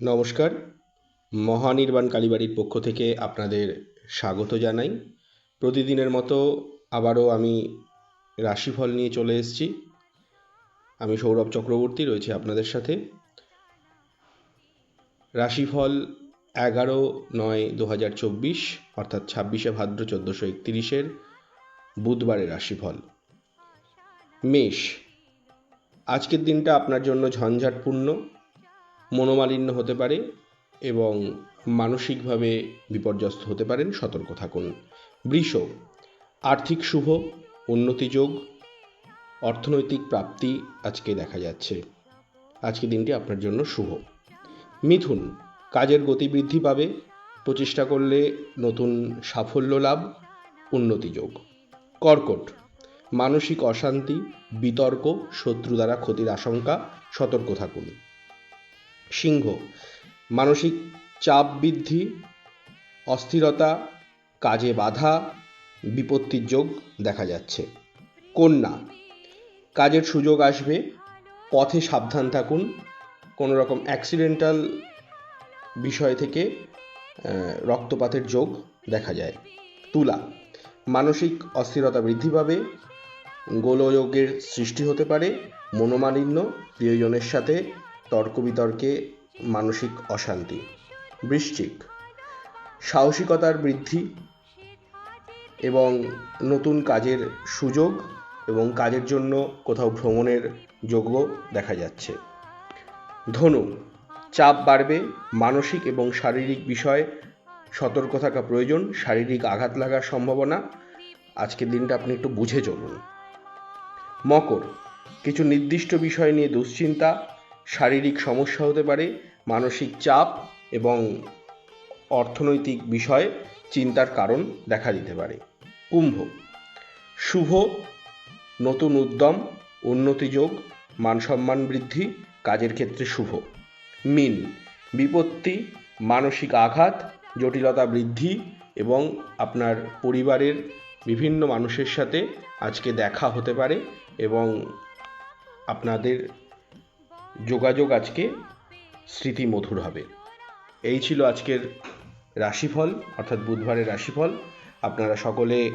নমস্কার। মহানির্বাণ কালীবাড়ির পক্ষ থেকে আপনাদের স্বাগত জানাই। প্রতিদিনের মতো আবারও আমি রাশিফল নিয়ে চলে এসেছি। আমি সৌরভ চক্রবর্তী রয়েছে আপনাদের সাথে। রাশিফল এগারো নয় দু হাজার চব্বিশ, অর্থাৎ ছাব্বিশে ভাদ্র চোদ্দোশো একতিরিশের বুধবারের রাশিফল। মেষ, আজকের দিনটা আপনার জন্য ঝঞ্ঝাটপূর্ণ। মনোমালিন্য হতে পারে এবং মানসিকভাবে বিপর্যস্ত হতে পারেন, সতর্ক থাকুন। বৃষ, আর্থিক শুভ, উন্নতি যোগ, অর্থনৈতিক প্রাপ্তি আজকে দেখা যাচ্ছে। আজকে দিনটি আপনার জন্য শুভ। মিথুন, কাজের গতি বৃদ্ধি পাবে, প্রচেষ্টা করলে নতুন সাফল্য লাভ, উন্নতি যোগ। কর্কট, মানসিক অশান্তি, বিতর্ক, শত্রু দ্বারা ক্ষতির আশঙ্কা, সতর্ক থাকুন। সিংহ। মানসিক চাপ বৃদ্ধি, অস্থিরতা, কাজে বাধা, বিপত্তির যোগ দেখা যাচ্ছে। কন্যা, কাজের সুযোগ আসবে, পথে সাবধান থাকুন। কোনো রকম অ্যাক্সিডেন্টাল বিষয় থেকে রক্তপাতের যোগ দেখা যায়। তুলা, মানসিক অস্থিরতা বৃদ্ধি পাবে, গোলযোগের সৃষ্টি হতে পারে, মনোমালিন্য, প্রিয়জনের সাথে তর্ক বিতর্কে মানসিক অশান্তি। বৃশ্চিক। সাহসিকতার বৃদ্ধি এবং নতুন কাজের সুযোগ এবং কাজের জন্য কোথাও ভ্রমণের যোগ্য দেখা যাচ্ছে। ধনু। চাপ বাড়বে, মানসিক এবং শারীরিক বিষয়ে সতর্ক থাকা প্রয়োজন, শারীরিক আঘাত লাগার সম্ভাবনা। আজকের দিনটা আপনি একটু বুঝে চলুন। মকর। কিছু নির্দিষ্ট বিষয় নিয়ে দুশ্চিন্তা শারীরিক সমস্যা হতে পারে, মানসিক চাপ এবং অর্থনৈতিক বিষয়ে চিন্তার কারণ দেখা দিতে পারে। কুম্ভ, শুভ, নতুন উদ্যম, উন্নতি যোগ মানসম্মান বৃদ্ধি, কাজের ক্ষেত্রে শুভ। মিন, বিপত্তি, মানসিক আঘাত, জটিলতা বৃদ্ধি এবং আপনার পরিবারের বিভিন্ন মানুষের সাথে আজকে দেখা হতে পারে এবং আপনাদের যোগাযোগ আজকে স্মৃতি মধুর হবে। এই ছিল আজকের রাশিফল অর্থাৎ বুধবারের রাশিফল। আপনারা সকলে